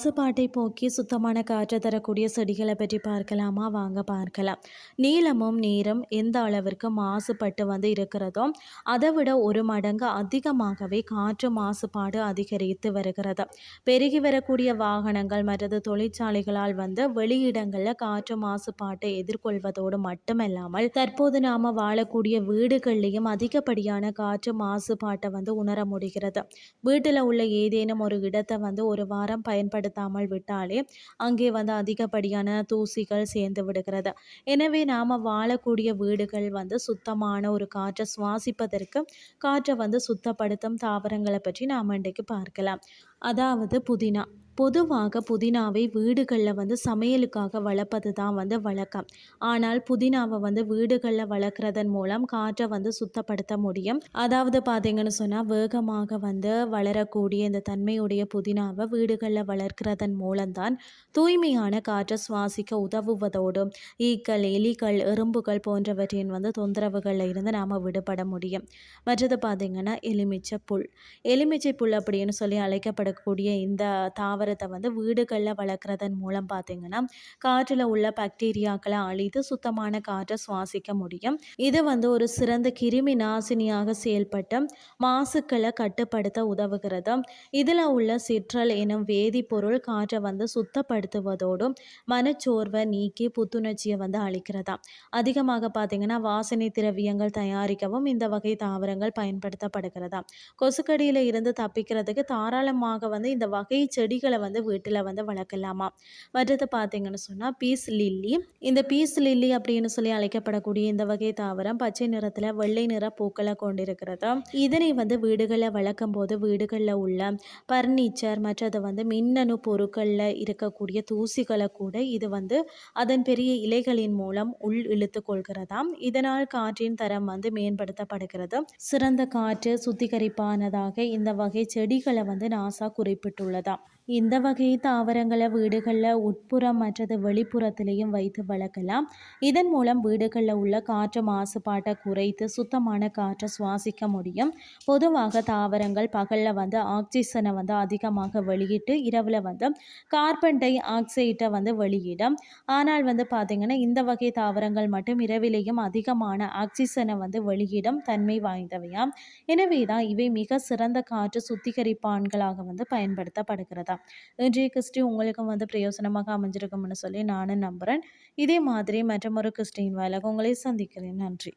மாசுபாட்டை போக்கி சுத்தமான காற்றை தரக்கூடிய செடிகளை பற்றி பார்க்கலாமா? வாங்க பார்க்கலாம். நீளமும் நீரும் எந்த அளவிற்கு மாசுபட்டு வந்து இருக்கிறதோ அதை விட ஒரு மடங்கு அதிகமாகவே காற்று மாசுபாடு அதிகரித்து வருகிறது. பெருகி வரக்கூடிய வாகனங்கள் மற்றது தொழிற்சாலைகளால் வந்து வெளியிடங்களில் காற்று மாசுபாட்டை எதிர்கொள்வதோடு மட்டுமல்லாமல் தற்போது நாம் வாழக்கூடிய வீடுகள்லையும் அதிகப்படியான காற்று மாசுபாட்டை வந்து உணர முடிகிறது. வீட்டில் உள்ள ஏதேனும் ஒரு இடத்தை வந்து ஒரு வாரம் பயன்படுத்த பயன்படுத்தாமல் விட்டாலே அங்கே வந்து அதிகப்படியான தூசிகள் சேர்ந்து விடுகிறது. எனவே நாம் வாழக்கூடிய வீடுகள் வந்து சுத்தமான ஒரு காற்றை சுவாசிப்பதற்கு காற்றை வந்து சுத்தப்படுத்தும் தாவரங்களை பற்றி நாம் இன்றைக்கு பார்க்கலாம். அதாவது புதினா. பொதுவாக புதினாவை வீடுகளில் வந்து சமையலுக்காக வளர்ப்பது தான் வந்து வழக்கம். ஆனால் புதினாவை வந்து வீடுகளில் வளர்க்குறதன் மூலம் காற்றை வந்து சுத்தப்படுத்த முடியும். அதாவது பார்த்தீங்கன்னு சொன்னால் வேகமாக வந்து வளரக்கூடிய இந்த தன்மையுடைய புதினாவை வீடுகளில் வளர்க்கிறதன் மூலம்தான் தூய்மையான காற்றை சுவாசிக்க உதவுவதோடு ஈக்கள் எலிகள் எறும்புகள் போன்றவற்றின் வந்து தொந்தரவுகளில் இருந்து நாம் விடுபட முடியும். மற்றது பார்த்திங்கன்னா எலுமிச்சை புல். எலுமிச்சை புல் அப்படின்னு சொல்லி அழைக்கப்படக்கூடிய இந்த தாவர தாவரத்தை வந்து வீடுகளில் வளர்க்குறதன் மூலம் பார்த்திங்கன்னா காற்றில் உள்ள பாக்டீரியாக்களை அழித்து சுத்தமான காற்றை சுவாசிக்க முடியும். இது வந்து ஒரு சிறந்த கிருமி நாசினியாக செயல்பட்டு மாசுக்களை கட்டுப்படுத்த உதவுகிறது. இதில் உள்ள சிற்றல் எனும் வேதிப்பொருள் காற்றை வந்து சுத்தப்படுத்துவதோடும் மனச்சோர்வை நீக்கி புத்துணர்ச்சியை வந்து அளிக்கிறதா. அதிகமாக பார்த்திங்கன்னா வாசனை திரவியங்கள் தயாரிக்கவும் இந்த வகை தாவரங்கள் பயன்படுத்தப்படுகிறதா. கொசுக்கடியில் இருந்து தப்பிக்கிறதுக்கு தாராளமாக வந்து இந்த வகை செடிகளை வந்து வீட்டில் வந்து வளர்க்கலாமா? மற்றது பார்த்தீங்கன்னு சொன்னால் பீஸ் லில்லி. இந்த பீஸ் லில்லி அப்படின்னு சொல்லி அழைக்கப்படக்கூடிய இந்த வகை தாவரம் பச்சை நிறத்தில் வெள்ளை நிற பூக்களை கொண்டிருக்கிறது. இதனை வந்து வீடுகளில் வளர்க்கும் போது வீடுகளில் உள்ள பர்னிச்சர் மற்றது வந்து மின்னணு பொருட்களில் இருக்கக்கூடிய தூசிகளை கூட இது வந்து அதன் பெரிய இலைகளின் மூலம் உள் இழுத்து கொள்கிறதாம். இதனால் காற்றின் தரம் வந்து மேம்படுத்தப்படுகிறது. சிறந்த காற்று சுத்திகரிப்பானதாக இந்த வகை செடிகளை வந்து நாசா குறிப்பிட்டுள்ளதாம். இந்த வகை தாவரங்களை வீடுகளில் உட்புறம் மற்றது வெளிப்புறத்திலையும் வைத்து வளர்க்கலாம். இதன் மூலம் வீடுகளில் உள்ள காற்று மாசுபாட்டை குறைத்து சுத்தமான காற்றை சுவாசிக்க முடியும். பொதுவாக தாவரங்கள் பகலில் வந்து ஆக்சிஜனை வந்து அதிகமாக வெளியிட்டு இரவில் வந்து கார்பன் டை ஆக்சைட்டை வந்து வெளியிடும். ஆனால் வந்து பார்த்திங்கன்னா இந்த வகை தாவரங்கள் மட்டும் இரவிலேயும் அதிகமான ஆக்சிஜனை வந்து வெளியிடும் தன்மை வாய்ந்தவையாம். எனவே தான் இவை மிக சிறந்த காற்று சுத்திகரிப்பான்களாக வந்து பயன்படுத்தப்படுகிறதா இன்றைய கிறிஸ்டி உங்களுக்கும் வந்து பிரயோசனமாக அமைஞ்சிருக்கும்னு சொல்லி நானும் நம்புகிறேன் இதே மாதிரி மற்றமொரு கிறிஸ்டின் வேலை உங்களை சந்திக்கிறேன். நன்றி.